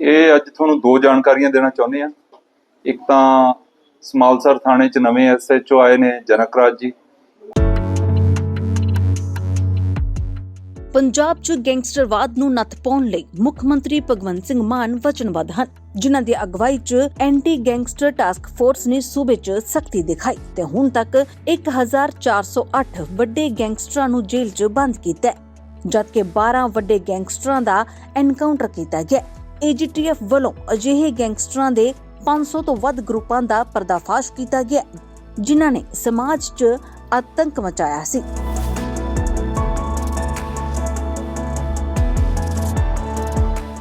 ਇਹ ਅੱਜ ਤੁਹਾਨੂੰ ਦੋ ਜਾਣਕਾਰੀਆਂ ਦੇਣਾ ਚਾਹੁੰਦੇ ਆ। ਇੱਕ ਤਾਂ ਸਮਾਲਸਰ ਥਾਣੇ 'ਚ ਨਵੇਂ ਐਸਐਚਓ ਆਏ ਨੇ ਜਨਕਰਾਜ ਜੀ। ਪੰਜਾਬ 'ਚ ਗੈਂਗਸਟਰਵਾਦ ਨੂੰ ਨੱਥ ਪਾਉਣ ਲਈ ਮੁੱਖ ਮੰਤਰੀ ਭਗਵੰਤ ਸਿੰਘ ਮਾਨ ਵਚਨਬੱਧ ਹਨ ਜਿਨ੍ਹਾਂ ਦੀ ਅਗਵਾਈ 'ਚ ਐਂਟੀ ਗੈਂਗਸਟਰ ਟਾਸਕ ਫੋਰਸ ਨੇ ਸੂਬੇ 'ਚ ਸਖਤੀ ਦਿਖਾਈ ਤੇ ਹੁਣ ਤੱਕ 1408 ਵੱਡੇ ਗੈਂਗਸਟਰਾਂ ਨੂੰ ਜੇਲ੍ਹ 'ਚ ਬੰਦ ਕੀਤਾ ਹੈ, ਜਦਕਿ 12 ਵੱਡੇ ਗੈਂਗਸਟਰਾਂ ਦਾ ਐਨਕਾਊਂਟਰ ਕੀਤਾ ਗਿਆ। ਏਜੀਟੀਐਫ ਵੱਲੋਂ ਅਜਿਹੇ ਗੈਂਗਸਟਰਾਂ ਦੇ 500 ਤੋਂ ਵੱਧ ਗਰੁੱਪਾਂ ਦਾ ਪਰਦਾਫਾਸ਼ ਕੀਤਾ ਗਿਆ, ਜਿਨ੍ਹਾਂ ਨੇ ਸਮਾਜ 'ਚ ਆਤੰਕ ਮਚਾਇਆ ਸੀ।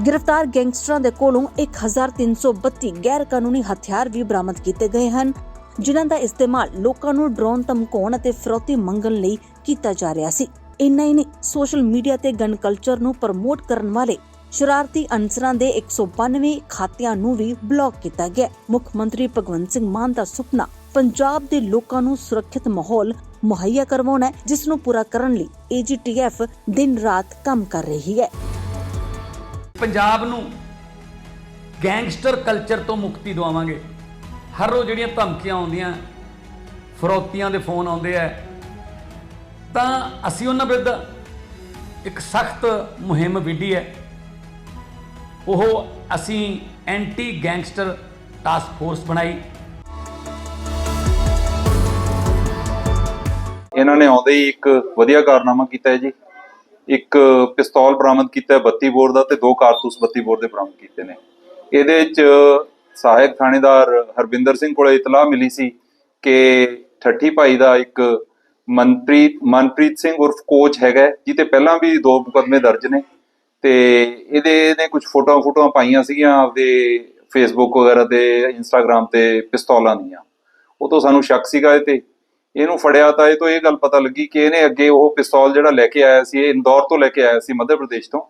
ਗ੍ਰਿਫਤਾਰ ਗੈਂਗਸਟਰਾਂ ਦੇ ਕੋਲੋਂ 1332 ਗੈਰ ਕਾਨੂੰਨੀ ਹਥਿਆਰ ਵੀ ਬਰਾਮਦ ਕੀਤੇ ਗਏ ਹਨ, ਜਿਨ੍ਹਾਂ ਦਾ ਇਸਤੇਮਾਲ ਲੋਕਾਂ ਨੂੰ ਡਰੋਨ ਧਮਕਾਉਣ ਅਤੇ ਫਰੋਤੀ ਮੰਗਣ ਲਈ ਕੀਤਾ ਜਾ ਰਿਹਾ ਸੀ। ਇੰਨਾ ਹੀ ਨਹੀਂ, ਸੋਸ਼ਲ ਮੀਡੀਆ ਤੇ ਗਨ ਕਲਚਰ ਨੂੰ ਪ੍ਰਮੋਟ ਕਰਨ ਵਾਲੇ ਸ਼ਰਾਰਤੀ ਅਨਸਰਾਂ ਦੇ 192 ਖਾਤਿਆਂ ਨੂੰ ਵੀ ਬਲੌਕ ਕੀਤਾ ਗਿਆ। ਮੁੱਖ ਮੰਤਰੀ ਭਗਵੰਤ ਸਿੰਘ ਮਾਨ ਦਾ ਸੁਪਨਾ, ਪੰਜਾਬ ਦੇ ਲੋਕਾਂ ਨੂੰ ਸੁਰੱਖਿਅਤ ਮਾਹੌਲ ਮੁਹੱਈਆ ਕਰਵਾਉਣਾ ਹੈ, ਜਿਸ ਨੂੰ ਪੂਰਾ ਕਰਨ ਲਈ ਏਜੀਟੀਐਫ ਦਿਨ ਰਾਤ ਕੰਮ ਕਰ ਰਹੀ ਹੈ। ਪੰਜਾਬ ਨੂੰ ਗੈਂਗਸਟਰ ਕਲਚਰ ਤੋਂ ਮੁਕਤੀ ਦਿਵਾਵਾਂਗੇ। ਹਰ ਰੋਜ਼ ਜਿਹੜੀਆਂ ਧਮਕੀਆਂ ਆਉਂਦੀਆਂ, ਫਰੋਤੀਆਂ ਦੇ ਫੋਨ ਆਉਂਦੇ ਆ ਤਾਂ ਅਸੀਂ ਉਹਨਾਂ ਵਿਰੁੱਧ ਇੱਕ ਸਖਤ ਮੁਹਿੰਮ ਵਿੱਢੀ ਹੈ। ਉਹ ਅਸੀਂ ਐਂਟੀ ਗੈਂਗਸਟਰ ਟਾਸਕ ਫੋਰਸ ਬਣਾਈ। ਇਹਨਾਂ ਨੇ ਆਉਂਦੇ ਹੀ ਇੱਕ ਵਧੀਆ ਕਾਰਨਾਮਾ ਕੀਤਾ ਹੈ ਜੀ। ਇੱਕ ਪਿਸਤੌਲ ਬਰਾਮਦ ਕੀਤਾ ਹੈ 32 ਬੋਰ ਦਾ ਤੇ ਦੋ ਕਾਰਤੂਸ 32 ਬੋਰ ਦੇ ਬਰਾਮਦ ਕੀਤੇ ਨੇ। ਇਹਦੇ ਵਿੱਚ ਸਹਾਇਕ ਥਾਣੇਦਾਰ ਹਰਬਿੰਦਰ ਸਿੰਘ ਕੋਲੇ ਇਤਲਾਹ ਮਿਲੀ ਸੀ ਕਿ ਠੱਠੀ ਭਾਈ ਦਾ ਇੱਕ ਮਨਪ੍ਰੀਤ ਮਨਪ੍ਰੀਤ ਸਿੰਘ ਉਰਫ ਕੋਚ ਹੈਗਾ ਹੈ, ਜਿਹਤੇ ਪਹਿਲਾਂ ਵੀ ਦੋ ਮੁਕੱਦਮੇ ਦਰਜ ਨੇ। ਤੇ ਇਹਦੇ ਨੇ ਕੁਝ ਫੋਟੋਆਂ ਫੋਟੋਆਂ ਪਾਈਆਂ ਸੀਗੀਆਂ ਆਪਦੇ ਫੇਸਬੁੱਕ ਵਗੈਰਾ ਤੇ ਇੰਸਟਾਗ੍ਰam ਤੇ ਪਿਸਤੌਲਾਂ ਦੀਆਂ। ਉਹ ਤੋਂ ਸਾਨੂੰ ਸ਼ੱਕ ਸੀਗਾ ਇਹ ਤੇ। ਇਹਨੂੰ ਫੜਿਆ ਤਾਂ ਇਹ ਤੋਂ ਇਹ ਗੱਲ ਪਤਾ ਲੱਗੀ ਕਿ ਇਹਨੇ ਅੱਗੇ ਉਹ ਪਿਸਤੌਲ ਜਿਹੜਾ ਲੈ ਕੇ ਆਇਆ ਸੀ ਇਹ ਇੰਦੌਰ ਤੋਂ ਲੈ ਕੇ ਆਇਆ ਸੀ ਮੱਧ ਪ੍ਰਦੇਸ਼ ਤੋਂ।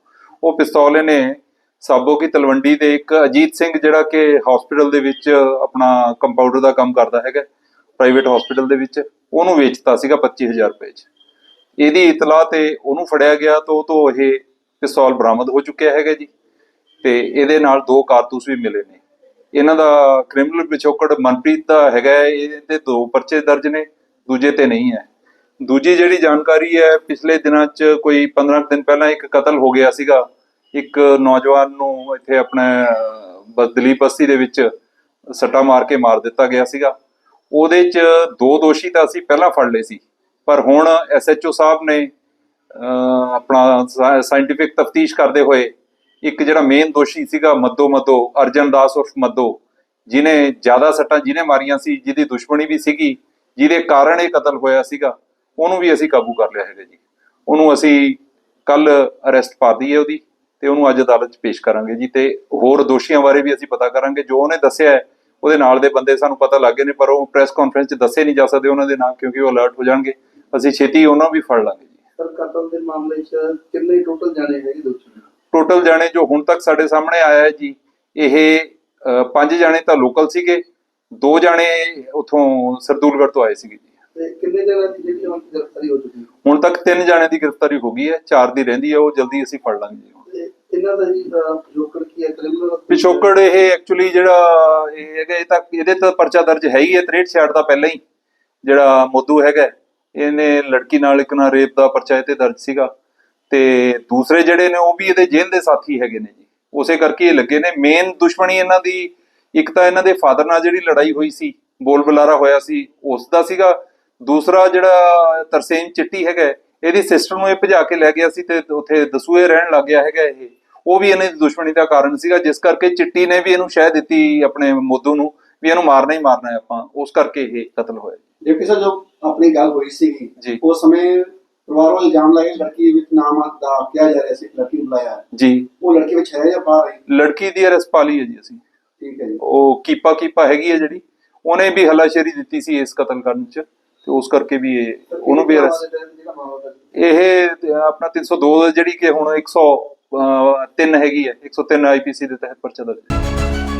ਉਹ ਪਿਸਤੌਲ ਇਹਨੇ ਸਾਬੋ ਕੀ ਤਲਵੰਡੀ ਦੇ ਇੱਕ ਅਜੀਤ ਸਿੰਘ ਜਿਹੜਾ ਕਿ ਹਸਪੀਟਲ ਦੇ ਵਿੱਚ ਆਪਣਾ ਕੰਪਾਊਂਡਰ ਦਾ ਕੰਮ ਕਰਦਾ ਹੈਗਾ ਪ੍ਰਾਈਵੇਟ ਹਸਪੀਟਲ ਦੇ ਵਿੱਚ। ਉਹਨੂੰ ਵੇਚਤਾ ਸੀਗਾ 25000 ਰੁਪਏ 'ਚ। ਇਹਦੀ ਇਤਲਾਹ ਤੇ ਉਹਨੂੰ ਫੜਿਆ ਗਿਆ ਤਾਂ ਉਹ ਤੋਂ ਇਹ ਪਿਸਤੌਲ ਬਰਾਮਦ ਹੋ ਚੁੱਕਿਆ ਹੈਗਾ ਜੀ। ਤੇ ਇਹਦੇ ਨਾਲ ਦੋ ਕਾਰਤੂਸ ਵੀ ਮਿਲੇ ਨੇ। ਇਹਨਾਂ ਦਾ ਕ੍ਰਿਮੀਨਲ ਪਿਛੋਕੜ ਮਨਪ੍ਰੀਤ ਦਾ ਹੈਗਾ ਹੈ, ਇਹਦੇ ਦੋ ਪਰਚੇ ਦਰਜ ਨੇ ਦੂਜੇ ਤੇ ਨਹੀਂ ਹੈ। ਦੂਜੀ ਜਿਹੜੀ ਜਾਣਕਾਰੀ ਹੈ ਪਿਛਲੇ ਦਿਨਾਂ 'ਚ ਕੋਈ 15 ਕੁ ਦਿਨ ਪਹਿਲਾਂ ਇੱਕ ਕਤਲ ਹੋ ਗਿਆ ਸੀਗਾ। ਇੱਕ ਨੌਜਵਾਨ ਨੂੰ ਇੱਥੇ ਆਪਣੇ ਦਲੀਪ ਬਸਤੀ ਦੇ ਵਿੱਚ ਸੱਟਾ ਮਾਰ ਕੇ ਮਾਰ ਦਿੱਤਾ ਗਿਆ ਸੀਗਾ। ਉਹਦੇ 'ਚ ਦੋ ਦੋਸ਼ੀ ਤਾਂ ਅਸੀਂ ਪਹਿਲਾਂ ਫੜ ਲਏ ਸੀ। ਪਰ ਹੁਣ ਐਸਐਚਓ ਸਾਹਿਬ ਨੇ ਆਪਣਾ ਸਾਇੰਟੀਫਿਕ ਤਫਤੀਸ਼ ਕਰਦੇ ਹੋਏ ਇੱਕ ਜਿਹੜਾ ਮੇਨ ਦੋਸ਼ੀ ਸੀਗਾ ਮੱਦੋ ਮੱਦੋ ਅਰਜਨ ਦਾਸ ਉਰਫ ਮੱਦੋ ਜਿਨੇ ਜ਼ਿਆਦਾ ਸੱਟਾਂ ਜਿਹਨੇ ਮਾਰੀਆਂ ਸੀ, ਜਿਹਦੀ ਦੁਸ਼ਮਣੀ ਵੀ ਸੀਗੀ, ਜਿਹਦੇ ਕਾਰਨ ਇਹ ਕਤਲ ਹੋਇਆ ਸੀਗਾ, ਉਹਨੂੰ ਵੀ ਅਸੀਂ ਕਾਬੂ ਕਰ ਲਿਆ ਹੈਗਾ ਜੀ। ਉਹਨੂੰ ਅਸੀਂ ਕੱਲ ਅਰੈਸਟ ਪਾ ਦਈਏ ਉਹਦੀ ਤੇ ਉਹਨੂੰ ਅੱਜ ਅਦਾਲਤ 'ਚ ਪੇਸ਼ ਕਰਾਂਗੇ ਜੀ ਤੇ ਹੋਰ ਦੋਸ਼ੀਆਂ ਬਾਰੇ ਵੀ ਅਸੀਂ ਪਤਾ ਕਰਾਂਗੇ। ਜੋ ਉਹਨੇ ਦੱਸਿਆ ਹੈ ਉਹਦੇ ਨਾਲ ਦੇ ਬੰਦੇ ਸਾਨੂੰ ਪਤਾ ਲੱਗ ਗਏ ਨੇ ਪਰ ਉਹ ਪ੍ਰੈਸ ਕਾਨਫਰੰਸ 'ਚ ਦੱਸੇ ਨਹੀਂ ਜਾ ਸਕਦੇ ਉਹਨਾਂ ਦੇ ਨਾਮ ਕਿਉਂਕਿ ਉਹ ਅਲਰਟ ਹੋ ਜਾਣਗੇ। ਅਸੀਂ ਛੇਤੀ ਉਹਨਾਂ ਵੀ ਫੜ ਲਾਂਗੇ ਜੀ। ਸਰ ਕਤਲ ਦੇ ਮਾਮਲੇ 'ਚ ਕਿੰਨੇ ਟੋਟਲ ਜਾਣੇ ਹੈਗੇ ਦੋਸ਼ੀ? ਟੋਟਲ ਜਾਣੇ ਜੋ ਹੁਣ ਤੱਕ ਸਾਡੇ ਸਾਹਮਣੇ ਆਇਆ ਹੈ ਜੀ ਇਹ ਪੰਜ ਜਾਣੇ ਤਾਂ ਲੋਕਲ ਸੀਗੇ ਦੋ ਜਾਣੇ ਉਥੋਂ ਸਰਦੂਲਗੜ੍ਹ ਤੋਂ ਆਏ ਸੀਗੇ ਜੀ। ਤੇ ਕਿੰਨੇ ਜਣਾਂ ਦੀ ਜਿਹੜੀ ਹੁਣ ਗ੍ਰਿਫਤਾਰੀ ਹੋ ਚੁੱਕੀ ਹੈ? ਹੁਣ ਤੱਕ ਤਿੰਨ ਜਾਣੇ ਦੀ ਗ੍ਰਿਫਤਾਰੀ ਹੋ ਗਈ ਹੈ ਚਾਰ ਦੀ ਰਹਿੰਦੀ ਹੈ ਉਹ ਜਲਦੀ ਅਸੀਂ ਫੜ ਲਾਂਗੇ ਜੀ। ਇਹਨਾਂ ਦਾ ਜੀ ਪਿਛੋਕੜ ਕੀ ਹੈ? ਕ੍ਰਿਮੀਨਲ ਪਿਛੋਕੜ ਇਹ ਐਕਚੁਅਲੀ ਜਿਹੜਾ ਇਹ ਹੈਗਾ, ਇਹ ਤਾਂ ਇਹਦੇ ਤਾਂ ਪਰਚਾ ਦਰਜ ਹੈ ਹੀ ਹੈ 63 66 ਦਾ ਪਹਿਲਾਂ ਹੀ ਜਿਹੜਾ ਮੋਦੂ ਹੈਗਾ, ਇਹਨੇ ਲੜਕੀ ਨਾਲ ਇੱਕ ਨਾਲ ਰੇਪ ਦਾ ਪਰਚਾ ਇਹ ਤੇ ਦਰਜ ਸੀਗਾ। ਤੇ ਦੂਸਰੇ ਜਿਹੜੇ ਨੇ, ਉਹ ਵੀ ਇਹਦੇ ਜੇਲ੍ਹ ਦੇ ਸਾਥੀ ਹੈਗੇ ਨੇ ਜੀ। ਉਸੇ ਕਰਕੇ ਇਹ ਲੱਗੇ ਨੇ। ਮੇਨ ਦੁਸ਼ਮਣੀ ਇਹਨਾਂ ਦੀ, ਇੱਕ ਤਾਂ ਇਹਨਾਂ ਦੇ ਫਾਦਰ ਨਾਲ ਜਿਹੜੀ ਲੜਾਈ ਹੋਈ ਸੀ, ਬੋਲ ਬੁਲਾਰਾ ਹੋਇਆ ਸੀ, ਉਸ ਦਾ ਸੀਗਾ। ਦੂਸਰਾ ਜਿਹੜਾ ਤਰਸੇਮ ਚਿੱਟੀ ਹੈਗਾ, ਇਹਦੀ ਸਿਸਟਰ ਨੂੰ ਇਹ ਭਜਾ ਕੇ ਲੈ ਗਿਆ ਸੀ ਤੇ ਉੱਥੇ ਦਸੂਏ ਰਹਿਣ ਲੱਗ ਗਿਆ ਹੈਗਾ ਇਹ। ਉਹ ਵੀ ਇਹਨਾਂ ਦੀ ਦੁਸ਼ਮਣੀ ਦਾ ਕਾਰਨ ਸੀਗਾ ਜਿਸ ਕਰਕੇ ਚਿੱਟੀ ਨੇ ਵੀ ਇਹਨੂੰ ਸ਼ਹਿ ਦਿੱਤੀ ਆਪਣੇ ਮੋਦੂ ਨੂੰ ਵੀ ਇਹਨੂੰ ਮਾਰਨਾ ਹੀ ਮਾਰਨਾ ਹੈ ਆਪਾਂ ਉਸ ਕਰਕੇ ਇਹ ਕਤਲ ਹੋਇਆ ਜੀ। ਡਿਪਟੀ ਸਾਹਿਬ ਜੋ ਆਪਣੀ ਗੱਲ ਹੋਈ ਸੀਗੀ। ਉਸ ਸਮੇਂ ਪਰਿਵਾਰ ਵੱਲ ਇਲਜ਼ਾਮ ਲਾਇਆ ਲੜਕੀ ਵਿੱਚ ਨਾਮ ਦਾ ਕਿਹਾ ਜਾ ਰਿਹਾ ਸੀ ਲੜਕੀ ਨੂੰ ਬੁਲਾਇਆ। ਜੀ ਉਹ ਲੜਕੀ ਵਿੱਚ ਹੈ ਜਾਂ ਬਾਹਰ ਹੈ ਲੜਕੀ ਦੀ ਅਰੈਸਟ ਪਾ ਲਈ ਹੈ ਜੀ ਅਸੀਂ ਠੀਕ ਹੈ ਜੀ ਉਹ ਕੀਪਾ ਕੀਪਾ ਹੈਗੀ ਹੈ ਜਿਹੜੀ ਉਹਨੇ ਵੀ ਹੱਲਾਸ਼ੇਰੀ ਦਿੱਤੀ ਸੀ ਇਸ ਕਤਲ ਕਰਨ ਚ ਤੇ ਉਸ ਕਰਕੇ ਵੀ ਇਹ ਉਹਨੂੰ ਵੀ ਅਰੈਸਟ ਇਹ ਆਪਣਾ 302 ਜਿਹੜੀ ਕਿ ਹੁਣ 103 ਹੈਗੀ ਹੈ। 103 ਆਈਪੀਸੀ ਦੇ ਤਹਿਤ ਪਰਚਾ ਦਰਜ ਹੈ।